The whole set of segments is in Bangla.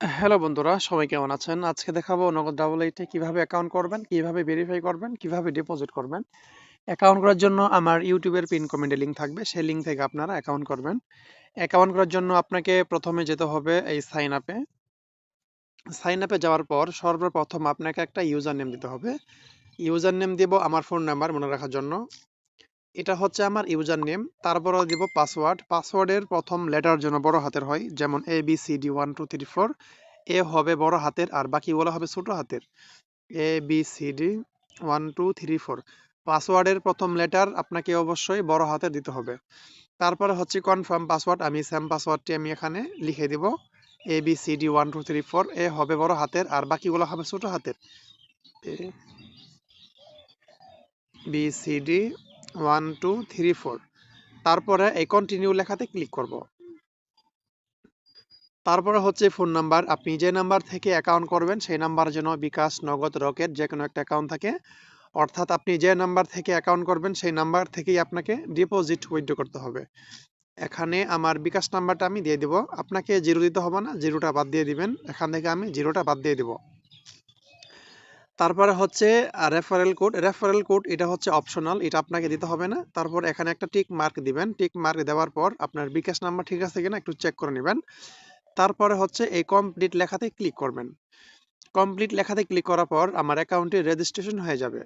হ্যালো বন্ধুরা, সবাই কেমন আছেন? আজকে দেখাবো নগদ ডাবল এইটে কীভাবে অ্যাকাউন্ট করবেন, কীভাবে ভেরিফাই করবেন, কীভাবে ডিপোজিট করবেন। অ্যাকাউন্ট করার জন্য আমার ইউটিউবের পিন কমেন্টে লিঙ্ক থাকবে, সেই লিঙ্ক থেকে আপনারা অ্যাকাউন্ট করবেন। অ্যাকাউন্ট করার জন্য আপনাকে প্রথমে যেতে হবে এই সাইন আপে। সাইন আপে যাওয়ার পর সর্বপ্রথম আপনাকে একটা ইউজার নেম দিতে হবে। ইউজার নেম দিব আমার ফোন নাম্বার মনে রাখার জন্য। এটা হচ্ছে আমার ইউজার নেম তারপরে দিব পাসওয়ার্ড। পাসওয়ার্ডের প্রথম লেটার জন্য বড় হাতের হয়, যেমন A B C D one two three four A হবে বড় হাতের আর বাকিগুলো হবে ছোট হাতের। A B C D one two three four পাসওয়ার্ডের প্রথম লেটার আপনাকে অবশ্যই বড় হাতে দিতে হবে। তারপরে হচ্ছে কনফার্ম পাসওয়ার্ড আমি সেম পাসওয়ার্ডটি আমি এখানে লিখে দিব। A B C D one two three four A হবে বড় হাতের আর বাকিগুলো হবে ছোট হাতের। B C D one, two, three, four. তারপরে এই কন্টিনিউ লেখাতে ক্লিক করব। তারপরে হচ্ছে ফোন নাম্বার আপনি যে নাম্বার থেকে অ্যাকাউন্ট করবেন, সেই নাম্বার যেন বিকাশ, নগদ, রকেট যে কোনো একটা অ্যাকাউন্ট থাকে। অর্থাৎ আপনি যে নাম্বার থেকে অ্যাকাউন্ট করবেন, সেই নাম্বার থেকেই আপনাকে ডিপোজিট উইথড্র করতে হবে। এখানে আমার বিকাশ নাম্বারটা আমি দিয়ে দিব। আপনাকে জিরো দিতে হবে না জিরোটা বাদ দিয়ে দিবেন। এখান থেকে আমি জিরোটা বাদ দিয়ে দিব। তারপরে হচ্ছে রেফারেল কোড রেফারেল কোড এটা হচ্ছে অপশনাল এটা আপনাকে দিতে হবে না। তারপর এখানে একটা টিক মার্ক দিবেন। টিক মার্ক দেওয়ার পর আপনার বিকাশ নাম্বার ঠিক আছে কিনা একটু চেক করে নেবেন। তারপরে হচ্ছে এই কমপ্লিট লেখাতে ক্লিক করবেন। কমপ্লিট লেখাতে ক্লিক করার পর আমার অ্যাকাউন্টে রেজিস্ট্রেশন হয়ে যাবে।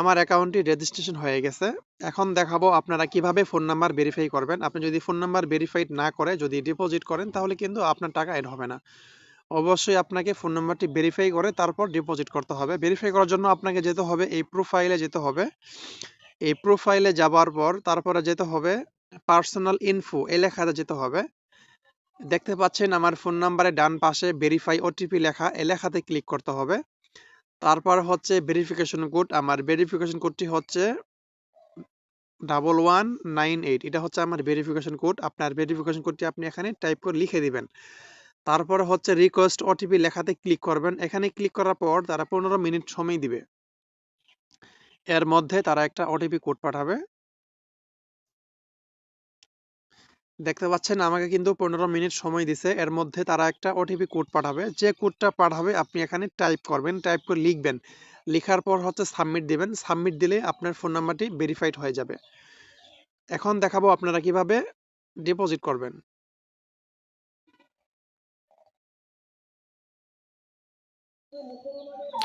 আমার অ্যাকাউন্টটি রেজিস্ট্রেশন হয়ে গেছে। এখন দেখাবো আপনারা কীভাবে ফোন নাম্বার ভেরিফাই করবেন। আপনি যদি ফোন নাম্বার ভেরিফাইড না করে যদি ডিপোজিট করেন, তাহলে কিন্তু আপনার টাকা এড হবে না। অবশ্যই আপনাকে ফোন নাম্বারটি ভেরিফাই করে তারপর ডিপোজিট করতে হবে। ভেরিফাই করার জন্য আপনাকে যেতে হবে এই প্রোফাইলে যেতে হবে। এই প্রোফাইলে যাবার পর তারপরে যেতে হবে পার্সোনাল ইনফো এই লেখাতে যেতে হবে। দেখতে পাচ্ছেন আমার ফোন নাম্বারে ডান পাশে ভেরিফাই ওটিপি লেখা এ লেখাতে ক্লিক করতে হবে। তারপর হচ্ছে ভেরিফিকেশন কোড আমার ভেরিফিকেশন কোডটি হচ্ছে ডাবল ওয়ান নাইন এইট এটা হচ্ছে আমার ভেরিফিকেশন কোড আপনার ভেরিফিকেশন কোডটি আপনি এখানে টাইপ করে লিখে দিবেন। তারপর হচ্ছে রিকোয়েস্ট ওটিপি লেখাতে ক্লিক করবেন, এখানে ক্লিক করার পর তারা পনেরো মিনিট সময় দিবে। এর মধ্যে তারা একটা ওটিপি কোড পাঠাবে। দেখতে পাচ্ছেন আমাকে কিন্তু পনেরো মিনিট সময় দিছে। এর মধ্যে তারা একটা ওটিপি কোড পাঠাবে। যে কোডটা পাঠাবে, আপনি এখানে টাইপ করবেন, টাইপ করে লিখবেন। লেখার পর হচ্ছে সাবমিট দিবেন। সাবমিট দিলে আপনার ফোন নাম্বারটি ভেরিফাইড হয়ে যাবে। এখন দেখাবো আপনারা কীভাবে ডিপোজিট করবেন।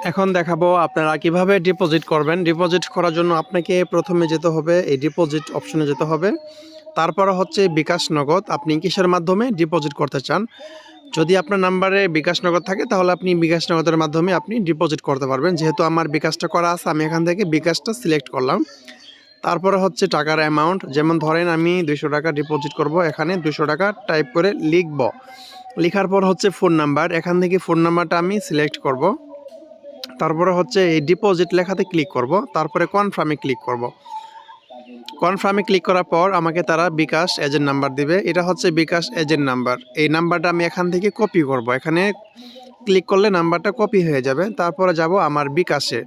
এখন দেখাবো আপনারা কীভাবে ডিপোজিট করবেন। ডিপোজিট করার জন্য আপনাকে প্রথমে যেতে হবে, এই ডিপোজিট অপশনে যেতে হবে। তারপরে হচ্ছে বিকাশ নগদ। আপনি কিসের মাধ্যমে ডিপোজিট করতে চান? যদি আপনার নাম্বারে বিকাশ নগদ থাকে, তাহলে আপনি বিকাশ নগদের মাধ্যমে আপনি ডিপোজিট করতে পারবেন। যেহেতু আমার বিকাশটা করা আছে, আমি এখান থেকে বিকাশটা সিলেক্ট করলাম। তারপরে হচ্ছে টাকার অ্যামাউন্ট যেমন ধরেন আমি দুশো টাকা ডিপোজিট করব, এখানে দুশো টাকা টাইপ করে লিখব। লেখার পর হচ্ছে ফোন নাম্বার এখান থেকে ফোন নাম্বারটা আমি সিলেক্ট করব। তারপরে হচ্ছে এই ডিপোজিট লেখাতে ক্লিক করব। তারপরে কনফার্মে ক্লিক করব। কনফার্মে ক্লিক করার পর আমাকে তারা বিকাশ এজেন্ট নাম্বার দিবে। এটা হচ্ছে বিকাশ এজেন্ট নাম্বার এই নাম্বারটা আমি এখান থেকে কপি করব। এখানে ক্লিক করলে নাম্বারটা কপি হয়ে যাবে। তারপরে যাব আমার বিকাশে।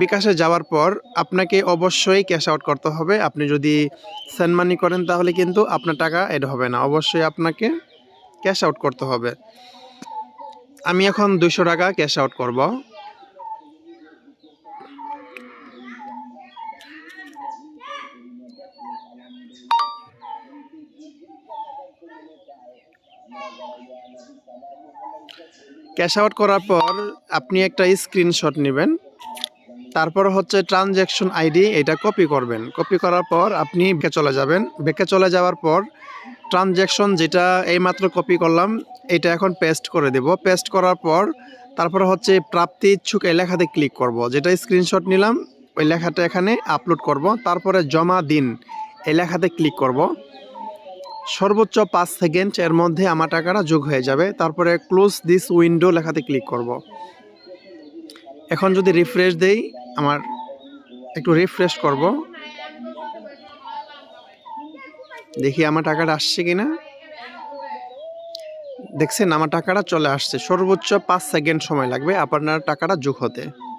বিকাশে যাওয়ার পর আপনাকে অবশ্যই ক্যাশ আউট করতে হবে। আপনি যদি সেন্ড মানি করেন তাহলে কিন্তু আপনার টাকা এড হবে না। অবশ্যই আপনাকে ক্যাশ আউট করতে হবে। আমি এখন দুশো টাকা ক্যাশ আউট করব। ক্যাশ আউট করার পর আপনি একটা স্ক্রিনশট নেবেন। তারপর হচ্ছে ট্রানজ্যাকশন আইডি এটা কপি করবেন। কপি করার পর আপনি ব্যাকে চলে যাবেন। ব্যাকে চলে যাওয়ার পর ট্রানজ্যাকশন যেটা এইমাত্র কপি করলাম, এটা এখন পেস্ট করে দেব। পেস্ট করার পর তারপর হচ্ছে প্রাপ্তি ইচ্ছুক এই লেখাতে ক্লিক করব। যেটা স্ক্রিনশট নিলাম, ওই লেখাটা এখানে আপলোড করব। তারপরে জমা দিন, এই লেখাতে ক্লিক করব। সর্বোচ্চ পাঁচ সেকেন্ড এর মধ্যে আমার টাকাটা যোগ হয়ে যাবে। তারপরে ক্লোজ দিস উইন্ডো লেখাতে ক্লিক করব। এখন যদি রিফ্রেশ দেই, আমার একটু রিফ্রেশ করব। দেখি আমার টাকাটা আসছে কিনা। দেখছেন, আমার টাকাটা চলে আসছে। সর্বোচ্চ পাঁচ সেকেন্ড সময় লাগবে আপনার টাকাটা যোগ হতে।